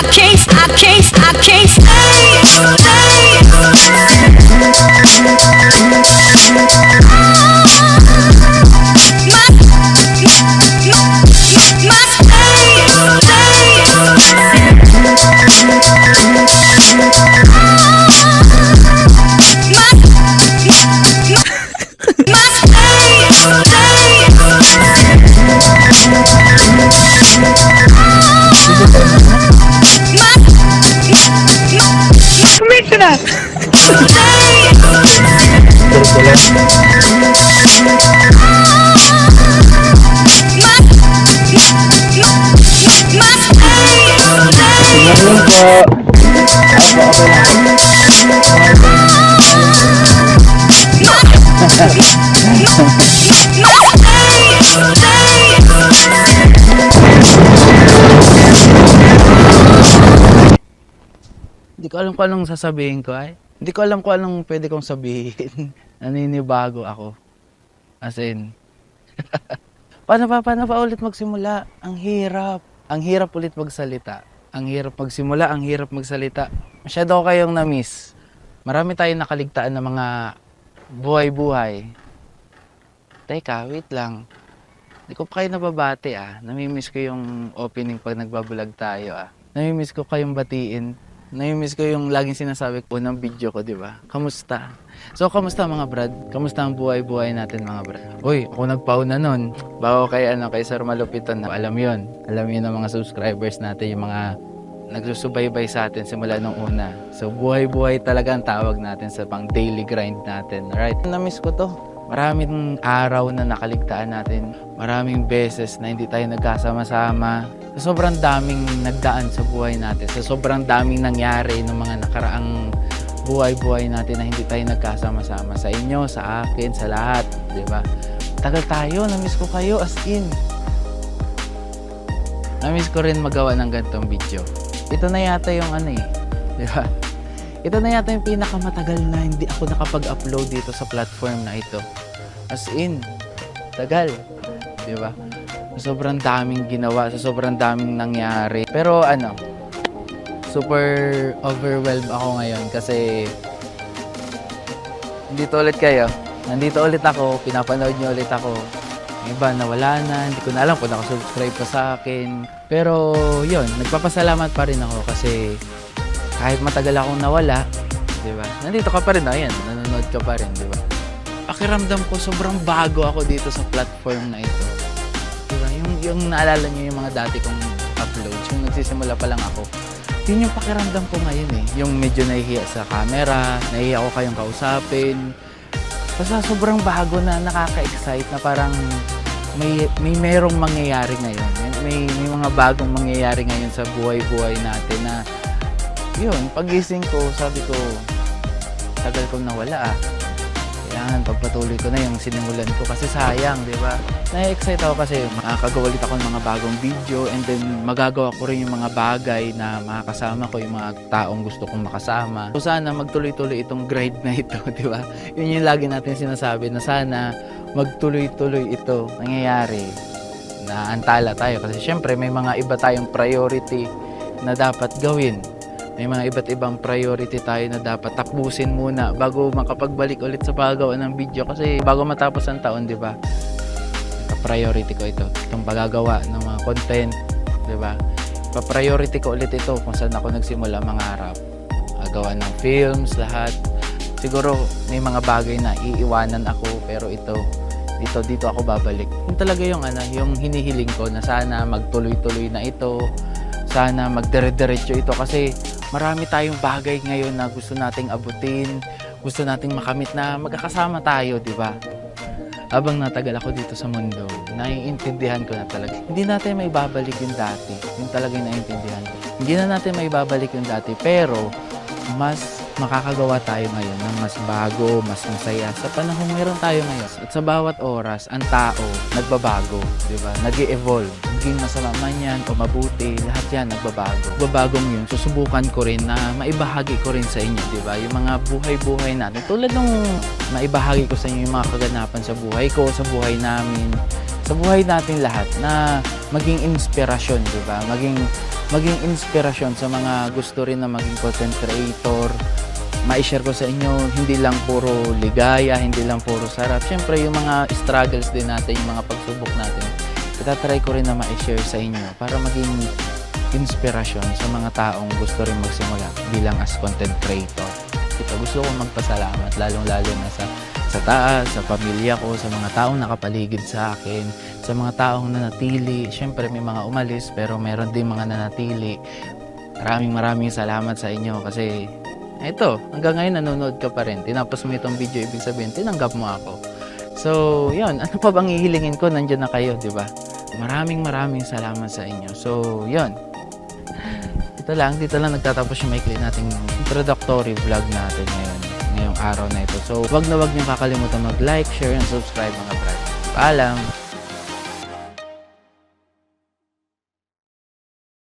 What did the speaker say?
I can't, I can't, I can't. Stay, Wait ka na! Ngayon po. Ko alam kung anong sasabihin ko ay. Hindi ko alam kung anong pwede kong sabihin. Naninibago ako. As in, paano pa, paano pa ulit magsimula? Ang hirap. Ang hirap ulit magsalita. Ang hirap magsimula, ang hirap magsalita. Masyado ko kayong na-miss. Marami tayong nakaligtaan ng mga buhay-buhay. Teka, wait lang. Hindi ko pa kayo nababati ah. Namimiss ko yung opening pag nagbabulag tayo ah. Namimiss ko kayong batiin. Namimiss ko yung laging sinasabi ko ng video ko, di ba? Kamusta? So, kamusta mga brad? Kamusta ang buhay-buhay natin mga brad? Uy, ako nagpauna nun. Bago kay, ano, kay Sir Malupiton. Alam yon Alam yun ng mga subscribers natin, yung mga nagsusubaybay sa atin simula nung una. So, buhay-buhay talaga ang tawag natin sa pang daily grind natin. Alright? Namiss ko to. Maraming araw na nakaligtaan natin. Maraming beses na hindi tayo nagkasama-sama. Sa sobrang daming nagdaan sa buhay natin. Sa sobrang daming nangyari ng mga nakaraang buhay-buhay natin na hindi tayo nagkasama-sama. Sa inyo, sa akin, sa lahat. Ba? Tagal tayo. Namiss ko kayo as in. Namiss ko rin magawa ng ganitong video. Ito na yata yung ano eh. Di ba? Ito na yata yung pinakamatagal na hindi ako nakapag-upload dito sa platform na ito. As in, tagal. Di ba? Sobrang daming ginawa, sa sobrang daming nangyari. Pero ano, super overwhelmed ako ngayon kasi dito ulit kayo. Nandito ulit ako, pinapanood niyo ulit ako. Yung iba nawala na, hindi ko na alam kung nakasubscribe pa sa akin. Pero yun, nagpapasalamat pa rin ako kasi kahit matagal akong nawala, di ba? Nandito ka pa rin, ayan, nanonood ka pa rin, di ba? Pakiramdam ko, sobrang bago ako dito sa platform na ito. Di ba? Yung, yung naalala niyo yung mga dati kong uploads, yung nagsisimula pa lang ako. Yun yung pakiramdam ko ngayon eh. Yung medyo nahihiya sa camera, nahihiya ko kayong kausapin. Basta sobrang bago na nakaka-excite na parang may may merong mangyayari ngayon. May, may mga bagong mangyayari ngayon sa buhay-buhay natin na yun, pagising ko, sabi ko, tagal kong nawala ah. Kailangan pagpatuloy ko na yung sinimulan ko kasi sayang, di ba? Na-excite ako kasi makakagawa ulit ako ng mga bagong video and then magagawa ko rin yung mga bagay na makakasama ko yung mga taong gusto kong makasama. So sana magtuloy-tuloy itong grind na ito, di ba? Yun yung lagi natin sinasabi na sana magtuloy-tuloy ito nangyayari na antala tayo kasi syempre may mga iba tayong priority na dapat gawin may mga iba't ibang priority tayo na dapat takbusin muna bago makapagbalik ulit sa paggawa ng video kasi bago matapos ang taon, di ba? priority ko ito, itong pagagawa ng mga content, di ba? Pa-priority ko ulit ito kung saan ako nagsimula mangarap. Gawa ng films, lahat. Siguro may mga bagay na iiwanan ako pero ito dito dito ako babalik. Yun talaga yung ano, yung hinihiling ko na sana magtuloy-tuloy na ito. Sana magdire-diretso ito kasi marami tayong bagay ngayon na gusto nating abutin, gusto nating makamit na magkakasama tayo, di ba? Habang natagal ako dito sa mundo, naiintindihan ko na talaga. Hindi natin may babalik yung dati. Yung talaga yung naiintindihan ko. Hindi na natin may babalik yung dati, pero mas makakagawa tayo ngayon ng mas bago, mas masaya sa panahon meron tayo ngayon. At sa bawat oras, ang tao nagbabago, di ba? nag evolve Maging masama man yan o mabuti, lahat yan nagbabago. Babagong yun, susubukan ko rin na maibahagi ko rin sa inyo, di ba? Yung mga buhay-buhay natin. Tulad nung maibahagi ko sa inyo yung mga kaganapan sa buhay ko, sa buhay namin, sa buhay natin lahat na maging inspirasyon, di ba? Maging, maging inspirasyon sa mga gusto rin na maging content creator. Ma-share ko sa inyo, hindi lang puro ligaya, hindi lang puro sarap. Siyempre, yung mga struggles din natin, yung mga pagsubok natin, itatry ko rin na ma-share sa inyo para maging inspirasyon sa mga taong gusto rin magsimula bilang as content creator. Ito, gusto ko magpasalamat lalong-lalo na sa sa taas, sa pamilya ko, sa mga taong nakapaligid sa akin, sa mga taong nanatili. Siyempre may mga umalis pero meron din mga nanatili. Maraming maraming salamat sa inyo kasi ito, hanggang ngayon nanonood ka pa rin. Tinapos mo itong video, ibig sabihin, tinanggap mo ako. So, yun. Ano pa bang hihilingin ko? Nandiyan na kayo, di ba? Maraming maraming salamat sa inyo. So, yun. Ito lang, dito lang nagtatapos yung maikli nating introductory vlog natin ngayon, ngayong araw na ito. So, wag na wag niyong kakalimutan mag-like, share, and subscribe mga brad. Paalam!